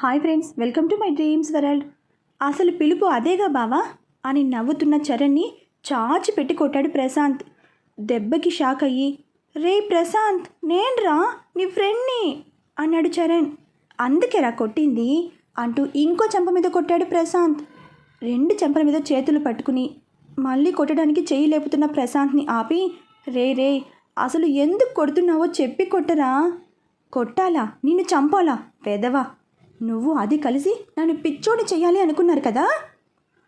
Hi friends welcome to my dreams world. అసలు పిలుపు అదేగా బావా? అని నవ్వుతున్న చరణ్ని చాచి పెట్టి కొట్టాడు ప్రశాంత్. దెబ్బకి షాక్ అయ్యి రే ప్రశాంత్ నేన్రా నీ ఫ్రెండ్ని అన్నాడు చరణ్. అందుకేరా కొట్టింది అంటూ ఇంకో చెంప మీద కొట్టాడు ప్రశాంత్. రెండు చెంపల మీద చేతులు పట్టుకుని మళ్ళీ కొట్టడానికి చెయ్యి లేపుతున్న ప్రశాంత్ని ఆపి రే రే అసలు ఎందుకు కొడుతున్నావో చెప్పి కొట్టరా? కొట్టాలా? నిన్ను చంపాలా? పెదవా నువ్వు అది కలిసి నన్ను పిచ్చోడి చెయ్యాలి అనుకున్నారు కదా?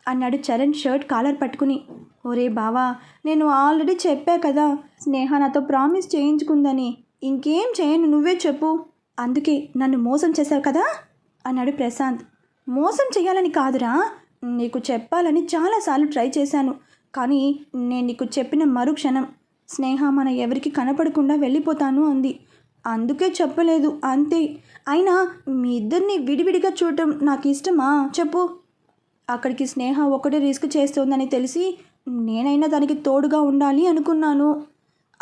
అన్నాడు చరణ్ షర్ట్ కాలర్ పట్టుకుని. ఒరే బావా నేను ఆల్రెడీ చెప్పా కదా స్నేహ నాతో ప్రామిస్ చేయించుకుందని. ఇంకేం చేయను నువ్వే చెప్పు. అందుకే నన్ను మోసం చేశావు కదా? అన్నాడు ప్రశాంత్. మోసం చేయాలని కాదురా. నీకు చెప్పాలని చాలాసార్లు ట్రై చేశాను కానీ నేను నీకు చెప్పిన మరుక్షణం స్నేహ మన ఎవరికి కనపడకుండా వెళ్ళిపోతాను అంది. అందుకే చెప్పలేదు అంతే. అయినా మీ ఇద్దరిని విడివిడిగా చూడటం నాకు ఇష్టమా? చెప్పు. అక్కడికి స్నేహ ఒకటే రిస్క్ చేస్తోందని తెలిసి నేనైనా దానికి తోడుగా ఉండాలి అనుకున్నాను.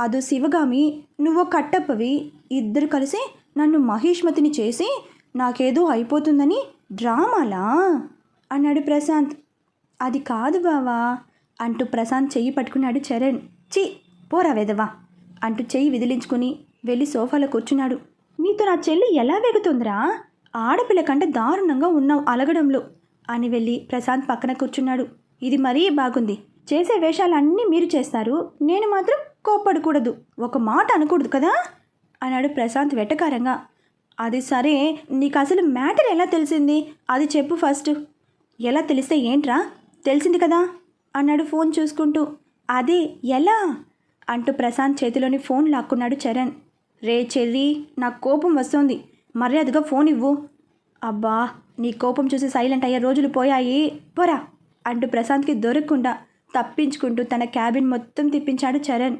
అదో శివగామి నువ్వు కట్టప్పవి ఇద్దరు కలిసి నన్ను మహిష్మతిని చేసి నాకేదో అయిపోతుందని డ్రామాలా? అన్నాడు ప్రశాంత్. అది కాదు బావా అంటూ ప్రశాంత్ చెయ్యి పట్టుకున్నాడు చరణ్. చి పోరా వెదవా అంటూ చెయ్యి విదిలించుకుని వెళ్ళి సోఫాలో కూర్చున్నాడు. నీతో నా చెల్లి ఎలా వెగుతుందిరా? ఆడపిల్ల కంటే దారుణంగా ఉన్నావు అలగడంలో అని వెళ్ళి ప్రశాంత్ పక్కన కూర్చున్నాడు. ఇది మరీ బాగుంది. చేసే వేషాలన్నీ మీరు చేస్తారు. నేను మాత్రం కోప్పడకూడదు. ఒక మాట అనకూడదు కదా? అన్నాడు ప్రశాంత్ వెటకారంగా. అది సరే. నీకు అసలు మ్యాటర్ ఎలా తెలిసింది? అది చెప్పు ఫస్ట్. ఎలా తెలిస్తే ఏంట్రా? తెలిసింది కదా? అన్నాడు ఫోన్ చూసుకుంటూ. అదే ఎలా? అంటూ ప్రశాంత్ చేతిలోని ఫోన్ లాక్కున్నాడు చరణ్. రే చెర్రీ నాకు కోపం వస్తోంది. మర్యాదగా ఫోన్ ఇవ్వు. అబ్బా నీ కోపం చూసి సైలెంట్ అయ్యే రోజులు పోయాయి. పోరా అంటూ ప్రశాంత్కి దొరకకుండా తప్పించుకుంటూ తన క్యాబిన్ మొత్తం తిప్పించాడు చరణ్.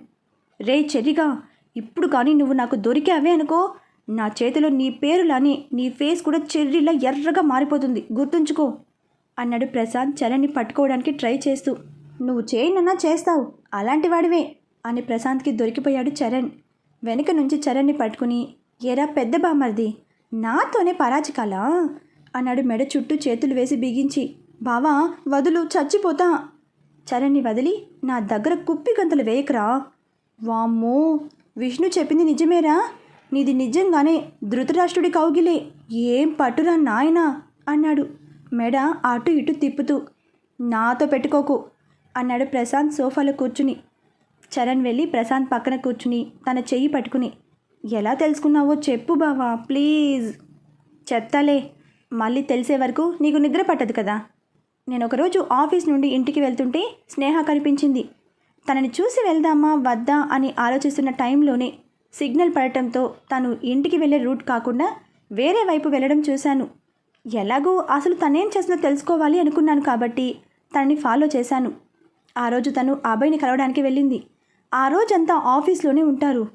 రే చెర్రిగా ఇప్పుడు కానీ నువ్వు నాకు దొరికావే అనుకో. నా చేతిలో నీ పేరులాని నీ ఫేస్ కూడా చెర్రిలా ఎర్రగా మారిపోతుంది. గుర్తుంచుకో అన్నాడు ప్రశాంత్ చరణ్ని పట్టుకోవడానికి ట్రై చేస్తూ. నువ్వు చేయనన్నా చేస్తావు అలాంటి వాడివే అని ప్రశాంత్కి దొరికిపోయాడు చరణ్. వెనుక నుంచి చరణ్ని పట్టుకుని ఎరా పెద్ద బామర్ది నాతోనే పరాచికాలా అన్నాడు మెడ చుట్టూ చేతులు వేసి బిగించి. బావా వదులు చచ్చిపోతా. చరణ్ని వదిలి నా దగ్గర కుప్పి గంతలు వేయకరా. వామ్మో విష్ణు చెప్పింది నిజమేరా? నీది నిజంగానే ధృతరాష్ట్రుడి కౌగిలే. ఏం పట్టురా నాయనా? అన్నాడు మెడ అటు ఇటు తిప్పుతూ. నాతో పెట్టుకోకు అన్నాడు ప్రశాంత్ సోఫాలో కూర్చుని. చరణ్ వెళ్ళి ప్రశాంత్ పక్కన కూర్చుని తన చెయ్యి పట్టుకుని ఎలా తెలుసుకున్నావో చెప్పు బావా ప్లీజ్. చెప్తాలే. మళ్ళీ తెలిసే వరకు నీకు నిద్ర పట్టదు కదా. నేను ఒకరోజు ఆఫీస్ నుండి ఇంటికి వెళ్తుంటే స్నేహ కనిపించింది. తనని చూసి వెళ్దామా వద్దా అని ఆలోచిస్తున్న టైంలోనే సిగ్నల్ పడటంతో తను ఇంటికి వెళ్ళే రూట్ కాకుండా వేరే వైపు వెళ్ళడం చూశాను. ఎలాగో అసలు తనేం చేస్తుందో తెలుసుకోవాలి అనుకున్నాను కాబట్టి తనని ఫాలో చేశాను. ఆ రోజు తను అబ్బాయిని కలవడానికి వెళ్ళింది. ఆ రోజంతా ఆఫీస్లోనే ఉంటారు.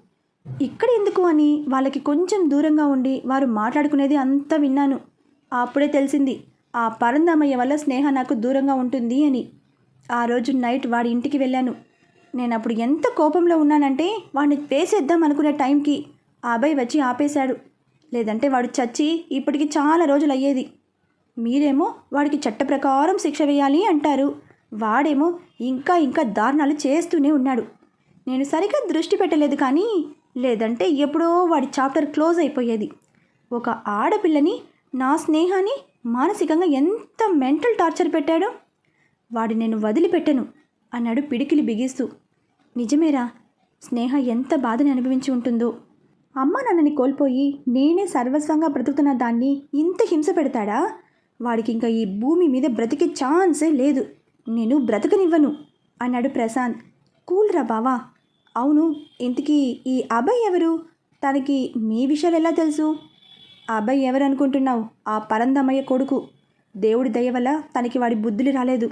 ఇక్కడ ఎందుకు అని వాళ్ళకి కొంచెం దూరంగా ఉండి వారు మాట్లాడుకునేది అంతా విన్నాను. అప్పుడే తెలిసింది ఆ పరందామయ్య వల్ల స్నేహ నాకు దూరంగా ఉంటుంది అని. ఆ రోజు నైట్ వాడి ఇంటికి వెళ్ళాను. నేను అప్పుడు ఎంత కోపంలో ఉన్నానంటే వాడిని వేసేద్దాం అనుకునే టైంకి ఆ వచ్చి ఆపేశాడు. లేదంటే వాడు చచ్చి ఇప్పటికి చాలా రోజులు అయ్యేది. మీరేమో వాడికి చట్ట ప్రకారం శిక్ష వేయాలి అంటారు. వాడేమో ఇంకా ఇంకా దారుణాలు చేస్తూనే ఉన్నాడు. నేను సరిగ్గా దృష్టి పెట్టలేదు కానీ లేదంటే ఎప్పుడో వాడి చాప్టర్ క్లోజ్ అయిపోయేది. ఒక ఆడపిల్లని నా స్నేహాన్ని మానసికంగా ఎంత మెంటల్ టార్చర్ పెట్టాడో వాడి నేను వదిలిపెట్టను అన్నాడు పిడికిలి బిగిస్తూ. నిజమేరా స్నేహ ఎంత బాధని అనుభవించి ఉంటుందో. అమ్మ నన్నని కోల్పోయి నేనే సర్వస్వంగా బ్రతుకుతున్న దాన్ని ఇంత హింస పెడతాడా? వాడికి ఇంకా ఈ భూమి మీద బ్రతికే ఛాన్సే లేదు. నేను బ్రతకనివ్వను అన్నాడు ప్రశాంత్. కూల్ రా బావా. అవును ఇంతకీ ఈ అబ్బాయి ఎవరు? తనకి మీ విషయాలు ఎలా తెలుసు? ఆ అబ్బాయి ఎవరు అనుకుంటున్నావు ఆ పరందమయ్య కొడుకు. దేవుడి దయ వల్ల తనకి వాడి బుద్ధులు రాలేదు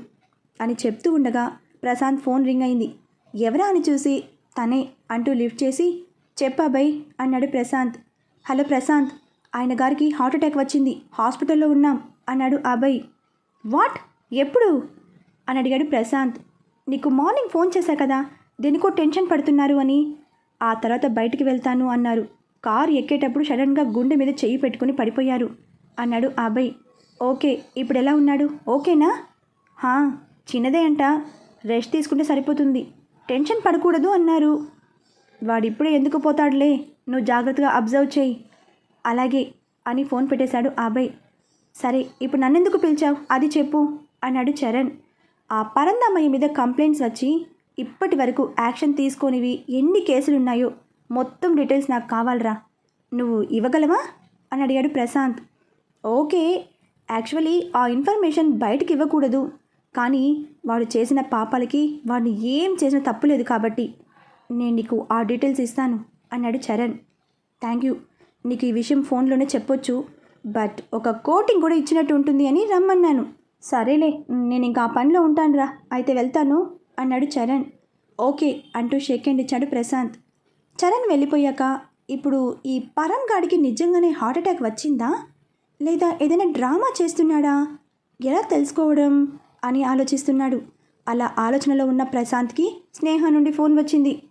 అని చెప్తూ ఉండగా ప్రశాంత్ ఫోన్ రింగ్ అయింది. ఎవరా అని చూసి తనే అంటూ లిఫ్ట్ చేసి చెప్పాబాయ్ అన్నాడు ప్రశాంత్. హలో ప్రశాంత్ ఆయన గారికి హార్ట్ అటాక్ వచ్చింది. హాస్పిటల్లో ఉన్నాం అన్నాడు అభయ్. వాట్? ఎప్పుడు? అని అడిగాడు ప్రశాంత్. నీకు మార్నింగ్ ఫోన్ చేశా కదా దేనికో టెన్షన్ పడుతున్నారు అని. ఆ తర్వాత బయటికి వెళ్తాను అన్నారు. కారు ఎక్కేటప్పుడు సడన్గా గుండె మీద చెయ్యి పెట్టుకుని పడిపోయారు అన్నాడు అభయ్ ఓకే ఇప్పుడు ఎలా ఉన్నాడు? ఓకేనా? హా చిన్నదే అంట. రెస్ట్ తీసుకుంటే సరిపోతుంది. టెన్షన్ పడకూడదు అన్నారు. వాడిప్పుడే ఎందుకు పోతాడులే? నువ్వు జాగ్రత్తగా అబ్జర్వ్ చేయి. అలాగే అని ఫోన్ పెట్టేశాడు అభయ్ సరే ఇప్పుడు నన్నెందుకు పిలిచావు? అది చెప్పు అన్నాడు చరణ్. ఆ పరందమ్మయ్య మీద కంప్లైంట్స్ వచ్చి ఇప్పటి వరకు యాక్షన్ తీసుకొనివి ఎన్ని కేసులు ఉన్నాయో మొత్తం డీటెయిల్స్ నాకు కావాలరా. నువ్వు ఇవ్వగలవా? అని అడిగాడు ప్రశాంత్. ఓకే యాక్చువల్లీ ఆ ఇన్ఫర్మేషన్ బయటకు ఇవ్వకూడదు. కానీ వాడు చేసిన పాపాలకి వాడిని ఏం చేసిన తప్పు లేదు కాబట్టి నేను నీకు ఆ డీటెయిల్స్ ఇస్తాను అన్నాడు చరణ్. Thank you. నీకు ఈ విషయం ఫోన్లోనే చెప్పొచ్చు. బట్ ఒక కోటింగ్ కూడా ఇచ్చినట్టు ఉంటుంది అని రమ్మన్నాను. సరేలే నేను ఇంకా ఆ పనిలో ఉంటానురా. అయితే వెళ్తాను. అన్నాడు చరణ్. ఓకే అంటూ షేక్ హ్యాండ్ ఇచ్చాడు ప్రశాంత్. చరణ్ వెళ్ళిపోయాక ఇప్పుడు ఈ పరం గాడికి నిజంగానే హార్ట్ అటాక్ వచ్చిందా? లేదా ఏదైనా డ్రామా చేస్తున్నాడా? ఎలా తెలుసుకోవడం? అని ఆలోచిస్తున్నాడు. అలా ఆలోచనలో ఉన్న ప్రశాంత్కి స్నేహ నుండి ఫోన్ వచ్చింది.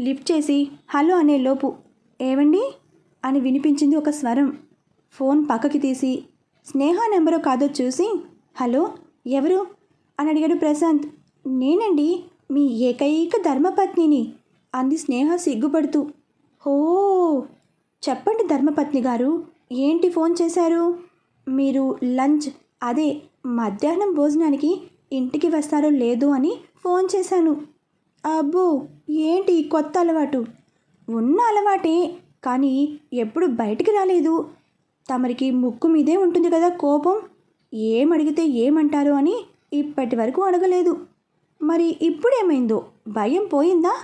లిఫ్ట్ చేసి హలో అనే లోపు ఏవండి? అని వినిపించింది ఒక స్వరం. ఫోన్ పక్కకి తీసి స్నేహ నెంబరో కాదో చూసి హలో ఎవరు? అని అడిగాడు ప్రశాంత్. నేనండి మీ ఏకైక ధర్మపత్నిని అంది స్నేహ సిగ్గుపడుతూ. హో చెప్పండి ధర్మపత్ని గారు ఏంటి ఫోన్ చేశారు? మీరు లంచ్ అదే మధ్యాహ్నం భోజనానికి ఇంటికి వస్తారో లేదు అని ఫోన్ చేశాను. అబ్బో ఏంటి కొత్త అలవాటు? ఉన్న అలవాటే కానీ ఎప్పుడు బయటికి రాలేదు. తమరికి ముక్కు మీదే ఉంటుంది కదా కోపం? ఏమడిగితే ఏమంటారు అని ఇప్పటి వరకు అడగలేదు. మరి ఇప్పుడేమైందో? భయం పోయిందా?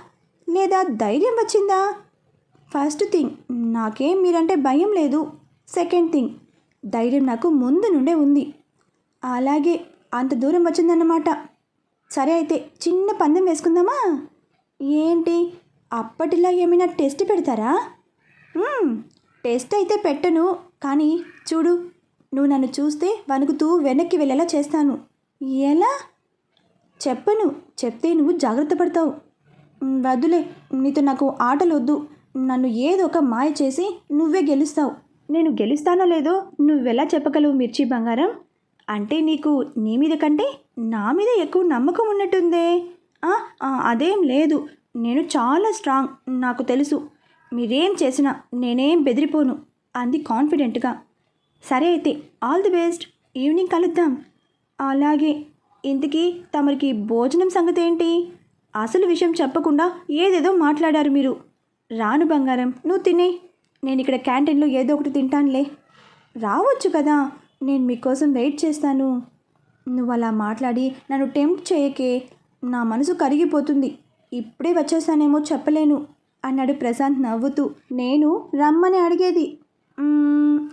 లేదా ధైర్యం వచ్చిందా? ఫస్ట్ థింగ్ నాకేం మీరంటే భయం లేదు. సెకండ్ థింగ్ ధైర్యం నాకు ముందు నుండే ఉంది. అలాగే అంత దూరం వచ్చిందన్నమాట. సరే అయితే చిన్న పందెం వేసుకుందామా? ఏంటి? అప్పటిలా ఏమైనా టెస్ట్ పెడతారా? టెస్ట్ అయితే పెట్టను కానీ చూడు నువ్వు నన్ను చూస్తే వణుకుతూ వెనక్కి వెళ్ళేలా చేస్తాను. ఎలా? చెప్పను చెప్తే నువ్వు జాగ్రత్త పడతావు. వద్దులే నీతో నాకు ఆటలు వద్దు నన్ను ఏదో ఒక మాయ చేసి నువ్వే గెలుస్తావు. నేను గెలుస్తానో లేదో నువ్వెలా చెప్పగలవు మిర్చి బంగారం? అంటే నీకు నీ మీద కంటే నా మీద ఎక్కువ నమ్మకం ఉన్నట్టుందే. అదేం లేదు. నేను చాలా స్ట్రాంగ్ నాకు తెలుసు. మీరేం చేసినా నేనేం బెదిరిపోను అంది కాన్ఫిడెంట్గా. సరే అయితే ఆల్ ది బెస్ట్. ఈవినింగ్ కలుద్దాం. అలాగే. ఇంతకీ తమరికి భోజనం సంగతి ఏంటి అసలు విషయం చెప్పకుండా ఏదేదో మాట్లాడారు మీరు. రాను బంగారం నువ్వు తినే. నేను ఇక్కడ క్యాంటీన్లో ఏదో ఒకటి తింటానులే. రావచ్చు కదా నేను మీకోసం వెయిట్ చేస్తాను. నువ్వు అలా మాట్లాడి నన్ను టెంప్ట్ చేయకే నా మనసు కరిగిపోతుంది. ఇప్పుడే వచ్చేస్తానేమో చెప్పలేను అన్నాడు ప్రశాంత్ నవ్వుతూ. నేను రమ్మని అడిగేది.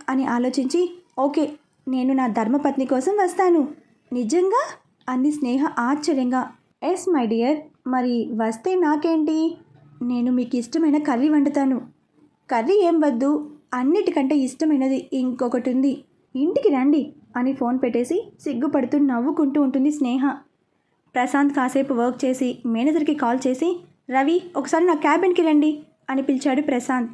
అని ఆలోచించి ఓకే నేను నా ధర్మపత్ని కోసం వస్తాను. నిజంగా? అంది స్నేహ ఆశ్చర్యంగా. Yes my dear. మరి వస్తే నాకేంటి? నేను మీకు ఇష్టమైన కర్రీ వండుతాను. కర్రీ ఏం వద్దు? అన్నిటికంటే ఇష్టమైనది ఇంకొకటి ఉంది ఇంటికి రండి అని ఫోన్ పెట్టేసి సిగ్గుపడుతూ నవ్వుకుంటూ ఉంటుంది స్నేహ. ప్రశాంత్ కాసేపు వర్క్ చేసి మేనేజర్కి కాల్ చేసి రవి ఒకసారి నా క్యాబిన్కి రండి అని పిలిచాడు ప్రశాంత్.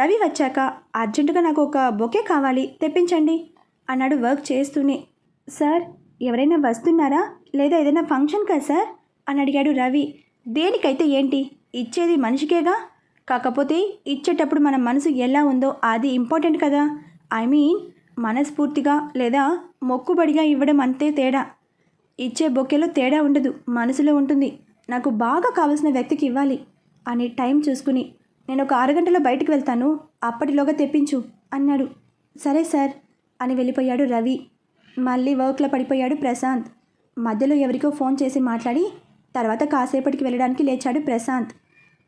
రవి వచ్చాక అర్జెంటుగా నాకు ఒక బొకే కావాలి తెప్పించండి అన్నాడు వర్క్ చేస్తూనే. సార్ ఎవరైనా వస్తున్నారా? లేదా ఏదైనా ఫంక్షన్కా సార్? అని అడిగాడు రవి. దేనికైతే ఏంటి? ఇచ్చేది మనిషికేగా? కాకపోతే ఇచ్చేటప్పుడు మన మనసు ఎలా ఉందో అది ఇంపార్టెంట్ కదా. ఐ మీన్ మనస్ఫూర్తిగా లేదా మొక్కుబడిగా ఇవ్వడం అంతే తేడా. ఇచ్చే బొక్కెలో తేడా ఉండదు మనసులో ఉంటుంది. నాకు బాగా కావాల్సిన వ్యక్తికి ఇవ్వాలి అని టైం చూసుకుని నేను ఒక అరగంటలో బయటకు వెళ్తాను అప్పటిలోగా తెప్పించు అన్నాడు. సరే సార్ అని వెళ్ళిపోయాడు రవి. మళ్ళీ వర్క్లో పడిపోయాడు ప్రశాంత్. మధ్యలో ఎవరికో ఫోన్ చేసి మాట్లాడి తర్వాత కాసేపటికి వెళ్ళడానికి లేచాడు ప్రశాంత్.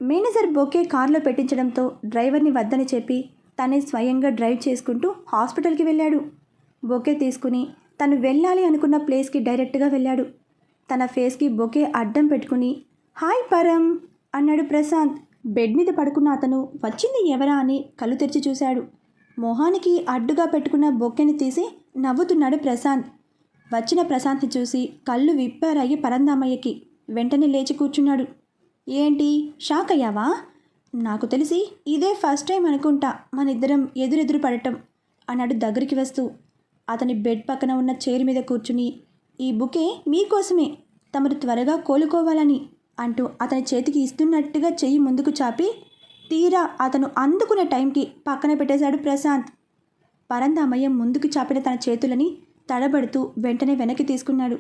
మేనేజర్ బొకే కారులో పెట్టించడంతో డ్రైవర్ని వద్దని చెప్పి తనే స్వయంగా డ్రైవ్ చేసుకుంటూ హాస్పిటల్కి వెళ్ళాడు. బొకే తీసుకుని తను వెళ్ళాలి అనుకున్న ప్లేస్కి డైరెక్ట్గా వెళ్ళాడు. తన ఫేస్కి బొకే అడ్డం పెట్టుకుని హాయ్ పరం అన్నాడు ప్రశాంత్. బెడ్ మీద పడుకున్న అతను వచ్చింది ఎవరా అని కళ్ళు తెరిచి చూశాడు. మొహానికి అడ్డుగా పెట్టుకున్న బొక్కెని తీసి నవ్వుతున్నాడు ప్రశాంత్. వచ్చిన ప్రశాంత్ని చూసి కళ్ళు విప్పారాయి పరందామయ్యకి. వెంటనే లేచి కూర్చున్నాడు. ఏంటి షాక్ అయ్యావా? నాకు తెలిసి ఇదే ఫస్ట్ టైం అనుకుంటా మన ఇద్దరం ఎదురెదురు పడటం అన్నాడు దగ్గరికి వస్తూ. అతని బెడ్ పక్కన ఉన్న చైర్ మీద కూర్చుని ఈ బుకే మీకోసమే తమరు త్వరగా కోలుకోవాలని అంటూ అతని చేతికి ఇస్తున్నట్టుగా చెయ్యి ముందుకు చాపి తీరా అతను అందుకునే టైంకి పక్కన పెట్టేశాడు ప్రశాంత్. పరందామయ్య ముందుకు చాపిన తన చేతులని తడబడుతూ వెంటనే వెనక్కి తీసుకున్నాడు.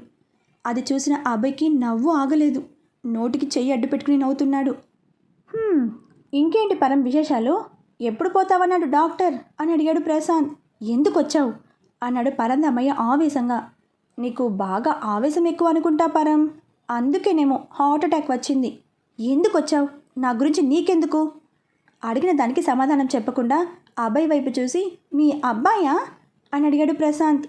అది చూసిన అబ్బాయికి నవ్వు ఆగలేదు. నోటికి చెయ్యి అడ్డు పెట్టుకుని నవ్వుతున్నాడు. ఇంకేంటి పరం విశేషాలు? ఎప్పుడు పోతావన్నాడు డాక్టర్? అని అడిగాడు ప్రశాంత్. ఎందుకు వచ్చావు? అన్నాడు పరందమ్మయ్య ఆవేశంగా. నీకు బాగా ఆవేశం ఎక్కువ అనుకుంటా పరం. అందుకేనేమో హార్ట్ అటాక్ వచ్చింది. ఎందుకు వచ్చావు? నా గురించి నీకెందుకు? అడిగిన దానికి సమాధానం చెప్పకుండా అబ్బాయి వైపు చూసి మీ అబ్బాయా? అని అడిగాడు ప్రశాంత్.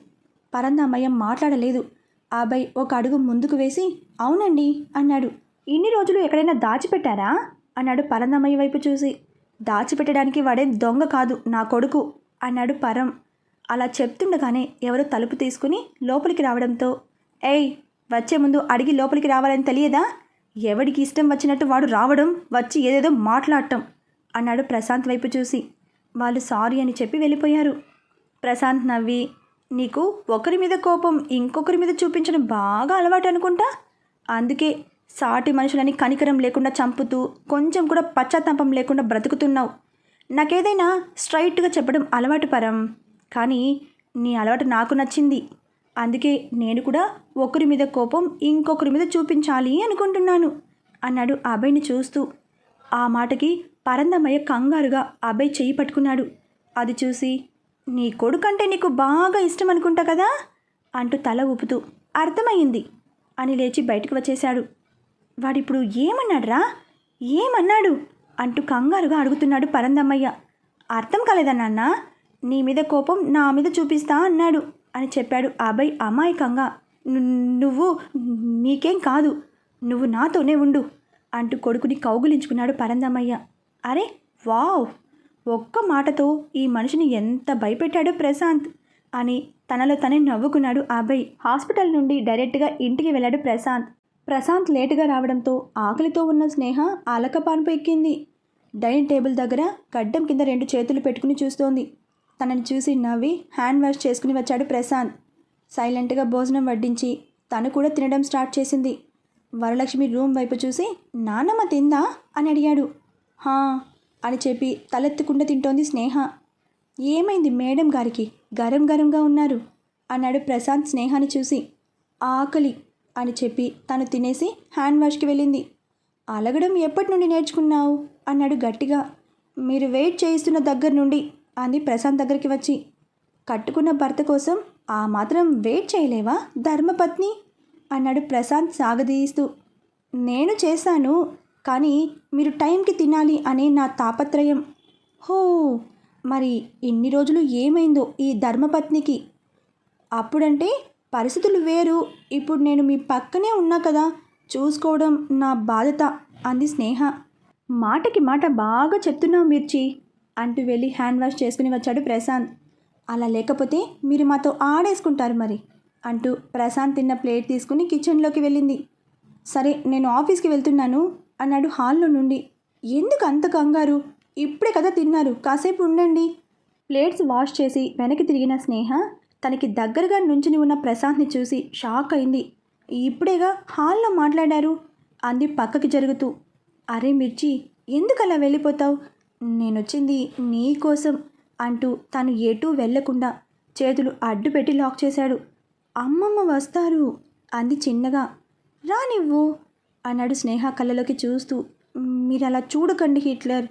పరందమ్మయ్య మాట్లాడలేదు. అబ్బాయి ఒక అడుగు ముందుకు వేసి అవునండి అన్నాడు. ఇన్ని రోజులు ఎక్కడైనా దాచిపెట్టారా? అన్నాడు పరందమ్మయ్య వైపు చూసి. దాచిపెట్టడానికి వాడే దొంగ కాదు నా కొడుకు అన్నాడు పరం. అలా చెప్తుండగానే ఎవరో తలుపు తీసుకుని లోపలికి రావడంతో ఏయ్ వచ్చే ముందు అడిగి లోపలికి రావాలని తెలియదా? ఎవడికి ఇష్టం వచ్చినట్టు వాడు రావడం వచ్చి ఏదేదో మాట్లాడటం అన్నాడు ప్రశాంత్ వైపు చూసి. వాళ్ళు సారీ అని చెప్పి వెళ్ళిపోయారు. ప్రశాంత్ నవ్వి నీకు ఒకరి మీద కోపం ఇంకొకరి మీద చూపించడం బాగా అలవాటు అనుకుంటా? అందుకే సాటి మనుషులని కనికరం లేకుండా చంపుతూ కొంచెం కూడా పశ్చాత్తాపం లేకుండా బ్రతుకుతున్నావు. నాకేదైనా స్ట్రైట్గా చెప్పడం అలవాటు పరం కానీ నీ అలవాటు నాకు నచ్చింది. అందుకే నేను కూడా ఒకరి మీద కోపం ఇంకొకరి మీద చూపించాలి అనుకుంటున్నాను అన్నాడు అభయ్ని చూస్తూ. ఆ మాటకి పరందమయ్య కంగారుగా అభయ్ చెయ్యి పట్టుకున్నాడు. అది చూసి నీ కొడుకంటే నీకు బాగా ఇష్టం అనుకుంటా కదా? అంటూ తల ఊపుతూ అర్థమైంది అని లేచి బయటకు వచ్చేశాడు. వాడిప్పుడు ఏమన్నాడురా? ఏమన్నాడు? అంటూ కంగారుగా అడుగుతున్నాడు పరందమ్మయ్య అర్థం కాలేదా నాన్న? నీ మీద కోపం నా మీద చూపిస్తా అన్నాడు అని చెప్పాడు అభయ్ అమాయకంగా. నువ్వు నీకేం కాదు. నువ్వు నాతోనే ఉండు. అంటూ కొడుకుని కౌగులించుకున్నాడు పరందమయ్య. అరే వావ్! ఒక్క మాటతో ఈ మనిషిని ఎంత భయపెట్టాడో ప్రశాంత్! అని తనలో తనే నవ్వుకున్నాడు అభయ్. హాస్పిటల్ నుండి డైరెక్ట్గా ఇంటికి వెళ్ళాడు ప్రశాంత్. ప్రశాంత్ లేటుగా రావడంతో ఆకలితో ఉన్న స్నేహ ఆలకపాన్పు ఎక్కింది. డైనింగ్ టేబుల్ దగ్గర గడ్డం కింద రెండు చేతులు పెట్టుకుని చూస్తోంది. తనని చూసి నవ్వి హ్యాండ్ వాష్ చేసుకుని వచ్చాడు ప్రశాంత్. సైలెంట్గా భోజనం వడ్డించి తను కూడా తినడం స్టార్ట్ చేసింది. వరలక్ష్మి రూమ్ వైపు చూసి నానమ్మ తిందా? అని అడిగాడు. హా అని చెప్పి తలెత్తకుండా తింటోంది స్నేహ. ఏమైంది మేడం గారికి? గరం గరంగా ఉన్నారు అన్నాడు ప్రశాంత్ స్నేహాన్ని చూసి. ఆకలి అని చెప్పి తను తినేసి హ్యాండ్ వాష్కి వెళ్ళింది. అలగడం ఎప్పటి నుండి నేర్చుకున్నావు? అన్నాడు గట్టిగా. మీరు వెయిట్ చేయిస్తున్న దగ్గర నుండి అంది ప్రశాంత్ దగ్గరికి వచ్చి. కట్టుకున్న భర్త కోసం ఆ మాత్రం వెయిట్ చేయలేవా ధర్మపత్ని? అన్నాడు ప్రశాంత్ సాగదీస్తూ. నేను చేశాను కానీ మీరు టైంకి తినాలి అనే నా తాపత్రయం. హో మరి ఇన్ని రోజులు ఏమైందో ఈ ధర్మపత్నికి? అప్పుడంటే పరిస్థితులు వేరు. ఇప్పుడు నేను మీ పక్కనే ఉన్నా కదా చూసుకోవడం నా బాధ్యత అంది స్నేహ. మాటకి మాట బాగా చెప్తున్నావు మిర్చి అంటూ వెళ్ళి హ్యాండ్ వాష్ చేసుకుని వచ్చాడు ప్రశాంత్. అలా లేకపోతే మీరు మాతో ఆడేసుకుంటారు మరి. అంటూ ప్రశాంత్ తిన్న ప్లేట్ తీసుకుని కిచెన్లోకి వెళ్ళింది. సరే నేను ఆఫీస్కి వెళ్తున్నాను అన్నాడు హాల్లో నుండి. ఎందుకు అంత కంగారు? ఇప్పుడే కదా తిన్నారు. కాసేపు ఉండండి. ప్లేట్స్ వాష్ చేసి వెనక్కి తిరిగిన స్నేహ తనకి దగ్గరగా నుంచుని ఉన్న ప్రశాంత్ని చూసి షాక్ అయింది. ఇప్పుడేగా హాల్లో మాట్లాడారు? అంది పక్కకి జరుగుతూ. అరే మిర్చి ఎందుకు అలా వెళ్ళిపోతావు? నేనొచ్చింది నీకోసం అంటూ తను ఎటూ వెళ్ళకుండా చేతులు అడ్డు పెట్టి లాక్ చేశాడు. అమ్మమ్మ వస్తారు. అంది చిన్నగా. రా నువ్వు అన్నాడు స్నేహ కళ్ళలోకి చూస్తూ. మీరు అలా చూడకండి హిట్లర్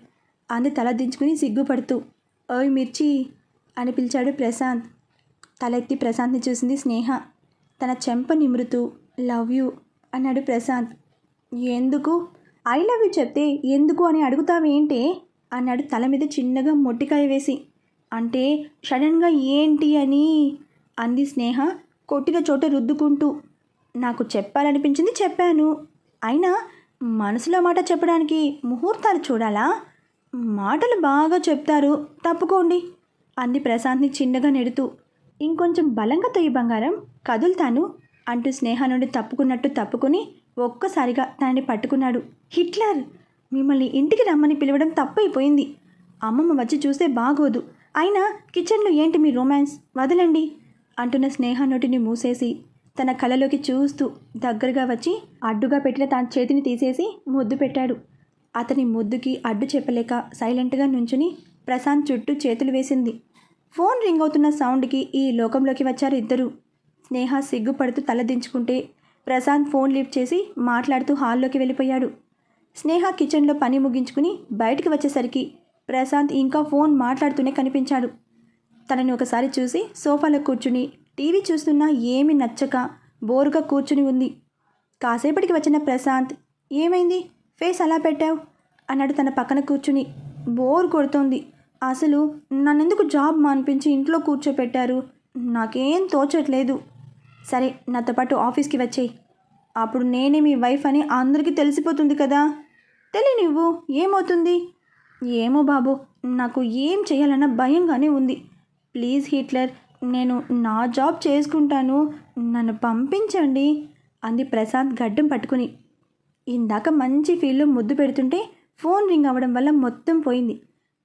అంది తల దించుకుని సిగ్గుపడుతూ. ఓయ్ మిర్చి అని పిలిచాడు ప్రశాంత్. తలెత్తి ప్రశాంత్ని చూసింది స్నేహ. తన చెంప నిమురుతూ లవ్ యూ అన్నాడు ప్రశాంత్. ఎందుకు? ఐ లవ్ యూ చెప్తే ఎందుకు అని అడుగుతావేంటే? అన్నాడు తల మీద చిన్నగా మొట్టికాయ వేసి. అంటే సడన్గా ఏంటి అని అంది స్నేహ. కొట్టిన చోట రుద్దుకుంటూ నాకు చెప్పాలనిపించింది చెప్పాను. అయినా మనసులో మాట చెప్పడానికి ముహూర్తాలు చూడాలా? మాటలు బాగా చెప్తారు. తప్పుకోండి అంది ప్రశాంత్ని చిన్నగా నెడుతూ. ఇంకొంచెం బలంగా తొయ్యి బంగారం కదులుతాను అంటూ స్నేహ నుండి తప్పుకున్నట్టు తప్పుకుని ఒక్కసారిగా తనని పట్టుకున్నాడు. హిట్లర్ మిమ్మల్ని ఇంటికి రమ్మని పిలవడం తప్పైపోయింది. అమ్మమ్మ వచ్చి చూస్తే బాగోదు. అయినా కిచెన్లో ఏంటి మీ రొమాన్స్ వదలండి. అంటున్న స్నేహ నోటిని మూసేసి తన కళ్ళలోకి చూస్తూ దగ్గరగా వచ్చి అడ్డుగా పెట్టిన తన చేతిని తీసేసి ముద్దు పెట్టాడు. అతని ముద్దుకి అడ్డు చెప్పలేక సైలెంట్గా నుంచుని ప్రశాంత్ చుట్టూ చేతులు వేసింది. ఫోన్ రింగ్ అవుతున్న సౌండ్కి ఈ లోకంలోకి వచ్చారు ఇద్దరు. స్నేహ సిగ్గుపడుతూ తలదించుకుంటే ప్రశాంత్ ఫోన్ లిఫ్ట్ చేసి మాట్లాడుతూ హాల్లోకి వెళ్ళిపోయాడు. స్నేహ కిచెన్లో పని ముగించుకుని బయటికి వచ్చేసరికి ప్రశాంత్ ఇంకా ఫోన్ మాట్లాడుతూనే కనిపించాడు. తనని ఒకసారి చూసి సోఫాలో కూర్చుని టీవీ చూస్తున్నా ఏమి నచ్చక బోరుగా కూర్చుని ఉంది. కాసేపటికి వచ్చిన ప్రశాంత్ ఏమైంది? ఫేస్ అలా పెట్టావు? అన్నాడు తన పక్కన కూర్చుని. బోర్ కొడుతోంది. అసలు నన్నెందుకు జాబ్ మానిపించి ఇంట్లో కూర్చోపెట్టారు? నాకేం తోచట్లేదు. సరే నాతో పాటు ఆఫీస్కి వచ్చేయి. అప్పుడు నేనే మీ వైఫ్ అని అందరికీ తెలిసిపోతుంది కదా. తెలియనివ్వు ఏమవుతుంది? ఏమో బాబు నాకు ఏం చేయాలన్న భయంగానే ఉంది. ప్లీజ్ హిట్లర్ నేను నా జాబ్ చేసుకుంటాను. నన్ను పంపించండి. అంది ప్రశాంత్ గడ్డం పట్టుకుని. ఇందాక మంచి ఫీల్లో ముద్దు పెడుతుంటే ఫోన్ రింగ్ అవ్వడం వల్ల మొత్తం పోయింది.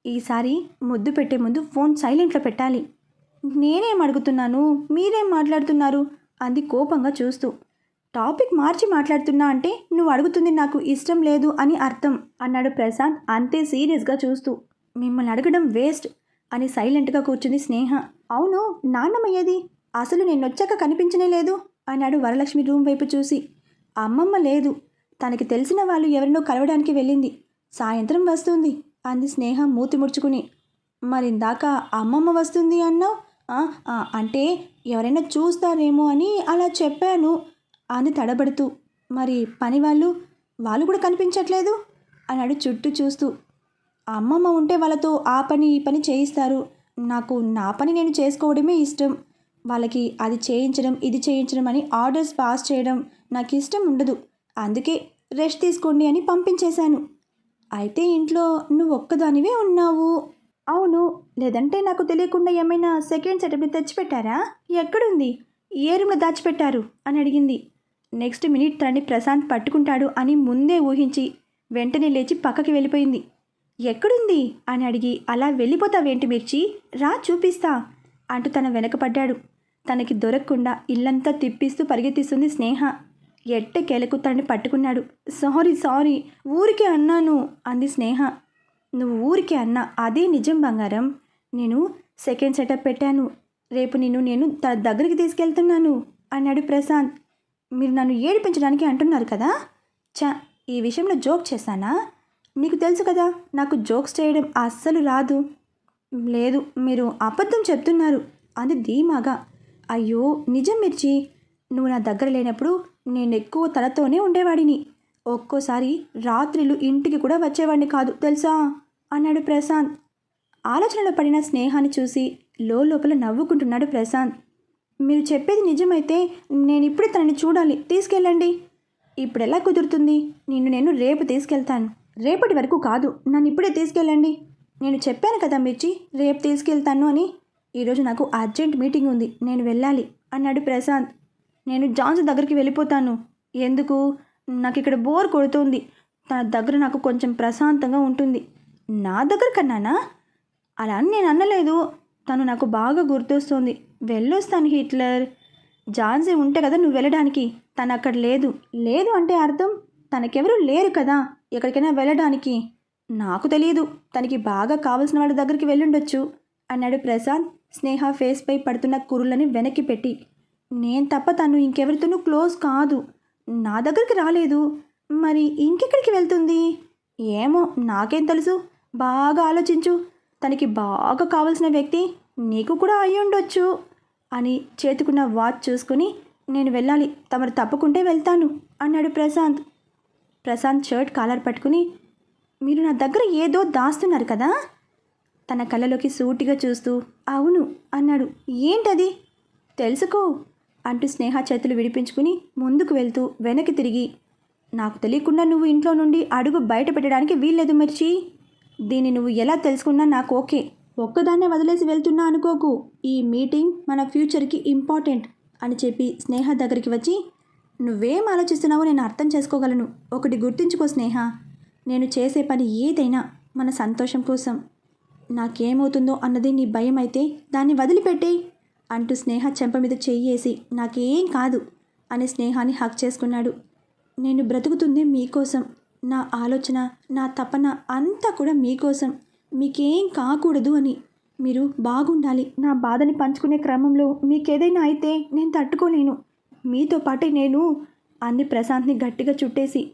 ఈసారి ముద్దు పెట్టే ముందు ఫోన్ సైలెంట్లో పెట్టాలి. నేనేం అడుగుతున్నాను? మీరేం మాట్లాడుతున్నారు? అంది కోపంగా చూస్తూ. టాపిక్ మార్చి మాట్లాడుతున్నా అంటే నువ్వు అడుగుతుంది నాకు ఇష్టం లేదు అని అర్థం అన్నాడు ప్రశాంత్ అంతే సీరియస్గా చూస్తూ. మిమ్మల్ని అడగడం వేస్ట్. అని సైలెంట్గా కూర్చుంది స్నేహ. అవును నాన్నమయ్యేది అసలు నేనొచ్చాక కనిపించనే లేదు అన్నాడు వరలక్ష్మి రూమ్ వైపు చూసి. అమ్మమ్మ లేదు. తనకి తెలిసిన వాళ్ళు ఎవరినో కలవడానికి వెళ్ళింది. సాయంత్రం వస్తుంది అంది స్నేహ మూతి ముడుచుకుని. మరిందాక అమ్మమ్మ వస్తుంది అన్నావు? అంటే ఎవరైనా చూస్తారేమో అని అలా చెప్పాను అంది తడబడుతూ. మరి పని వాళ్ళు వాళ్ళు కూడా కనిపించట్లేదు? అన్నాడు చుట్టూ చూస్తూ. అమ్మమ్మ ఉంటే వాళ్ళతో ఆ పని ఈ పని చేయిస్తారు. నాకు నా పని నేను చేసుకోవడమే ఇష్టం. వాళ్ళకి అది చేయించడం ఇది చేయించడం అని ఆర్డర్స్ పాస్ చేయడం నాకు ఇష్టం ఉండదు. అందుకే రెస్ట్ తీసుకోండి అని పంపించేశాను. అయితే ఇంట్లో నువ్వు ఒక్కదానివే ఉన్నావు. అవును లేదంటే నాకు తెలియకుండా ఏమైనా సెకండ్ సెటప్ని తెచ్చిపెట్టారా? ఎక్కడుంది? ఏ రూమ్లో దాచిపెట్టారు? అని అడిగింది. నెక్స్ట్ మినిట్ తనని ప్రశాంత్ పట్టుకుంటాడు అని ముందే ఊహించి వెంటనే లేచి పక్కకి వెళ్ళిపోయింది. ఎక్కడుంది? అని అడిగి అలా వెళ్ళిపోతావేంటి మిర్చి? రా చూపిస్తా అంటూ తన వెనకపడ్డాడు తనకి దొరకకుండా ఇల్లంతా తిప్పిస్తూ పరిగెత్తిస్తుంది స్నేహ. ఎట్టకేలకు తనని పట్టుకున్నాడు. సారీ సారీ ఊరికే అన్నాను అంది స్నేహ. నువ్వు ఊరికే అన్నా అదే నిజం బంగారం. నేను సెకండ్ సెటప్ పెట్టాను. రేపు నిన్ను నేను తన దగ్గరికి తీసుకెళ్తున్నాను అన్నాడు ప్రశాంత్. మీరు నన్ను ఏడిపించడానికి అంటున్నారు కదా? చ ఈ విషయంలో జోక్ చేశానా? నీకు తెలుసు కదా నాకు జోక్స్ చేయడం అస్సలు రాదు. లేదు మీరు అబద్ధం చెప్తున్నారు అది ధీమాగా. అయ్యో నిజం మిర్చి నువ్వు నా దగ్గర లేనప్పుడు నేను ఎక్కువ తనతోనే ఉండేవాడిని. ఒక్కోసారి రాత్రిలు ఇంటికి కూడా వచ్చేవాడిని కాదు తెలుసా? అన్నాడు ప్రశాంత్. ఆలోచనలో పడిన స్నేహాన్ని చూసి లోపల నవ్వుకుంటున్నాడు ప్రశాంత్. మీరు చెప్పేది నిజమైతే నేను ఇప్పుడే తనని చూడాలి తీసుకెళ్ళండి. ఇప్పుడెలా కుదురుతుంది? నిన్ను నేను రేపు తీసుకెళ్తాను. రేపటి వరకు కాదు. నన్ను ఇప్పుడే తీసుకెళ్ళండి. నేను చెప్పాను కదా మిర్చి రేపు తీసుకెళ్తాను అని. ఈరోజు నాకు అర్జెంట్ మీటింగ్ ఉంది. నేను వెళ్ళాలి అన్నాడు ప్రశాంత్. నేను జాన్స్ దగ్గరికి వెళ్ళిపోతాను. ఎందుకు? నాకు ఇక్కడ బోర్ కొడుతుంది. తన దగ్గర నాకు కొంచెం ప్రశాంతంగా ఉంటుంది. నా దగ్గర కన్నానా? అలా అని నేను అనలేదు. తను నాకు బాగా గుర్తొస్తుంది. వెళ్ళొస్తాను హిట్లర్. జాన్సీ ఉంటే కదా నువ్వు వెళ్ళడానికి. తను అక్కడ లేదు. లేదు అంటే అర్థం? తనకెవరూ లేరు కదా. ఎక్కడికైనా వెళ్ళడానికి. నాకు తెలియదు తనకి బాగా కావలసిన వాళ్ళ దగ్గరికి వెళ్ళుండొచ్చు అన్నాడు ప్రశాంత్ స్నేహ ఫేస్పై పడుతున్న కురులని వెనక్కి పెట్టి. నేను తప్ప తను ఇంకెవరితోనూ క్లోజ్ కాదు. నా దగ్గరికి రాలేదు. మరి ఇంకెక్కడికి వెళ్తుంది? ఏమో నాకేం తెలుసు. బాగా ఆలోచించు. తనకి బాగా కావలసిన వ్యక్తి నీకు కూడా అయి ఉండొచ్చు అని చేతుకున్న వాచ్ చూసుకుని నేను వెళ్ళాలి. తమరు తప్పకుంటే వెళ్తాను అన్నాడు ప్రశాంత్. ప్రశాంత్ షర్ట్ కాలర్ పట్టుకుని మీరు నా దగ్గర ఏదో దాస్తున్నారు కదా తన కళ్ళలోకి సూటిగా చూస్తూ అవును అన్నాడు. ఏంటది? తెలుసుకో అంటూ స్నేహ చేతులు విడిపించుకుని ముందుకు వెళ్తూ వెనక్కి తిరిగి నాకు తెలియకుండా నువ్వు ఇంట్లో నుండి అడుగు బయట పెట్టడానికి వీల్లేదు మిర్చి. దీన్ని నువ్వు ఎలా తెలుసుకున్నా నాకు ఓకే. ఒక్కదాన్నే వదిలేసి వెళ్తున్నా అనుకోకు. ఈ మీటింగ్ మన ఫ్యూచర్కి ఇంపార్టెంట్ అని చెప్పి స్నేహ దగ్గరికి వచ్చి నువ్వేం ఆలోచిస్తున్నావో నేను అర్థం చేసుకోగలను. ఒకటి గుర్తుంచుకో స్నేహ. నేను చేసే పని ఏదైనా మన సంతోషం కోసం. నాకేమవుతుందో అన్నది నీ భయం అయితే దాన్ని వదిలిపెట్టేయి అంటూ స్నేహ చెంప మీద చెయ్యేసి నాకేం కాదు అని స్నేహాన్ని హక్ చేసుకున్నాడు. నేను బ్రతుకుతుంది మీకోసం. నా ఆలోచన నా తపన అంతా కూడా మీకోసం. మీకేం కాకూడదు అని. మీరు బాగుండాలి. నా బాధని పంచుకునే క్రమంలో మీకేదైనా అయితే నేను తట్టుకోలేను. మీతో పాటే నేను అంది ప్రశాంత్ని గట్టిగా చుట్టేసి.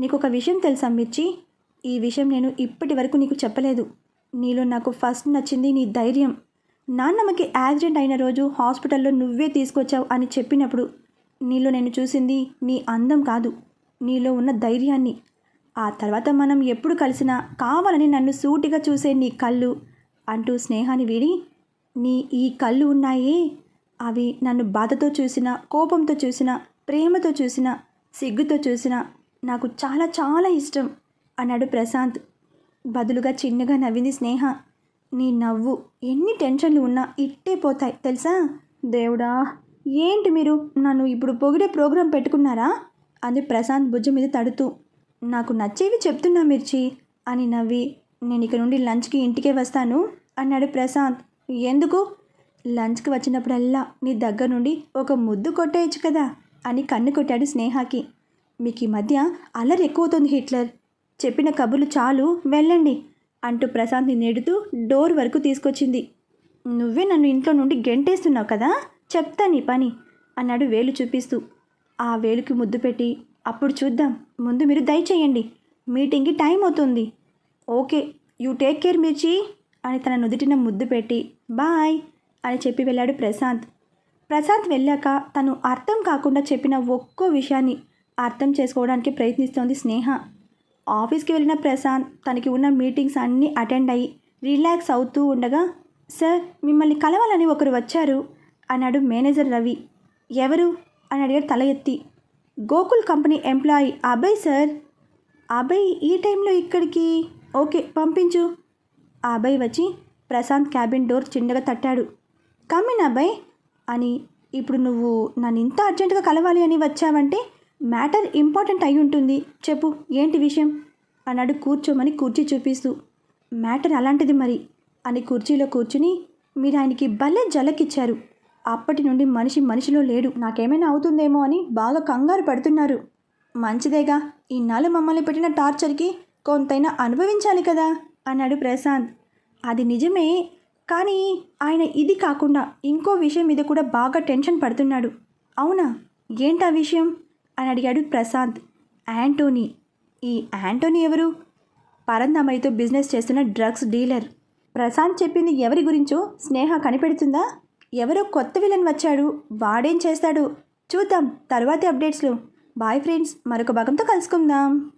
నీకు ఒక విషయం తెలుసా మిర్చి? ఈ విషయం నేను ఇప్పటి వరకు నీకు చెప్పలేదు. నీలో నాకు ఫస్ట్ నచ్చింది నీ ధైర్యం. నాన్నమ్మకి యాక్సిడెంట్ అయిన రోజు హాస్పిటల్లో నువ్వే తీసుకొచ్చావు అని చెప్పినప్పుడు నీలో నేను చూసింది నీ అందం కాదు నీలో ఉన్న ధైర్యాన్ని. ఆ తర్వాత మనం ఎప్పుడు కలిసినా కావాలని నన్ను సూటిగా చూసే నీ కళ్ళు అంటూ స్నేహాన్ని వీడి నీ ఈ కళ్ళు ఉన్నాయే అవి నన్ను బాధతో చూసినా కోపంతో చూసినా ప్రేమతో చూసినా సిగ్గుతో చూసినా నాకు చాలా చాలా ఇష్టం అన్నాడు ప్రశాంత్. బదులుగా చిన్నగా నవ్వింది స్నేహ. నీ నవ్వు ఎన్ని టెన్షన్లు ఉన్నా ఇట్టే పోతాయి తెలుసా? దేవుడా ఏంటి మీరు నన్ను ఇప్పుడు పొగిడే ప్రోగ్రాం పెట్టుకున్నారా? అంది ప్రశాంత్ భుజం మీద తడుతూ. నాకు నచ్చేవి చెప్తున్నా మిర్చి అని నవ్వి నేను ఇక నుండి లంచ్కి ఇంటికే వస్తాను అన్నాడు ప్రశాంత్. ఎందుకు? లంచ్కి వచ్చినప్పుడల్లా నీ దగ్గర నుండి ఒక ముద్దు కొట్టేయచ్చు కదా అని కన్ను కొట్టాడు స్నేహాకి. మీకు ఈ మధ్య అల్లరి ఎక్కువవుతుంది హిట్లర్. చెప్పిన కబుర్లు చాలు వెళ్ళండి అంటూ ప్రశాంత్ని నెడుతూ డోర్ వరకు తీసుకొచ్చింది. నువ్వే నన్ను ఇంట్లో నుండి గెంటేస్తున్నావు కదా చెప్తా నీ పని అన్నాడు వేలు చూపిస్తూ. ఆ వేలుకి ముద్దు పెట్టి అప్పుడు చూద్దాం ముందు మీరు దయచేయండి మీటింగ్కి టైం అవుతుంది. ఓకే యూ టేక్ కేర్ మిర్చి అని తన నుదుటిన ముద్దు పెట్టి బాయ్ అని చెప్పి వెళ్ళాడు ప్రశాంత్. ప్రశాంత్ వెళ్ళాక తను అర్థం కాకుండా చెప్పిన ఒక్కో విషయాన్ని అర్థం చేసుకోవడానికి ప్రయత్నిస్తోంది స్నేహ. ఆఫీస్కి వెళ్ళిన ప్రశాంత్ తనకి ఉన్న మీటింగ్స్ అన్నీ అటెండ్ అయ్యి రిలాక్స్ అవుతూ ఉండగా సార్ మిమ్మల్ని కలవాలని ఒకరు వచ్చారు అన్నాడు మేనేజర్ రవి. ఎవరు? అని అడిగాడు తల ఎత్తి. Gokul company employee Abhay sir. Abhay ఈ టైంలో ఇక్కడికి? ఓకే పంపించు. అభయ్ వచ్చి ప్రశాంత్ క్యాబిన్ డోర్ చిన్నగా తట్టాడు. కమిన్ అభయ్ అని ఇప్పుడు నువ్వు నన్ను ఇంత అర్జెంటుగా కలవాలి అని వచ్చావంటే మ్యాటర్ ఇంపార్టెంట్ అయి ఉంటుంది. చెప్పు ఏంటి విషయం? అన్నాడు కూర్చోమని కుర్చీ చూపిస్తూ మ్యాటర్ అలాంటిది మరి? అని కుర్చీలో కూర్చుని మీరు ఆయనకి భలే జలకిచ్చారు. అప్పటి నుండి మనిషి మనిషిలో లేడు. నాకేమైనా అవుతుందేమో అని బాగా కంగారు పడుతున్నారు. మంచిదేగా ఇన్నాళ్ళు మమ్మల్ని పెట్టిన టార్చర్కి కొంతైనా అనుభవించాలి కదా? అన్నాడు ప్రశాంత్. అది నిజమే కానీ ఆయన ఇది కాకుండా ఇంకో విషయం మీద కూడా బాగా టెన్షన్ పడుతున్నాడు. అవునా? ఏంటా విషయం? అని అడిగాడు ప్రశాంత్. యాంటోనీ. ఈ యాంటోనీ ఎవరు? పరందామయ్యతో బిజినెస్ చేస్తున్న డ్రగ్స్ డీలర్. ప్రశాంత్ చెప్పింది ఎవరి గురించో స్నేహ కనిపెడుతుందా? ఎవరో కొత్త విలన్ వచ్చాడు. వాడేం చేస్తాడు? చూద్దాం. తర్వాతి అప్డేట్స్లో. Bye friends. మరొక భాగంతో కలుసుకుందాం.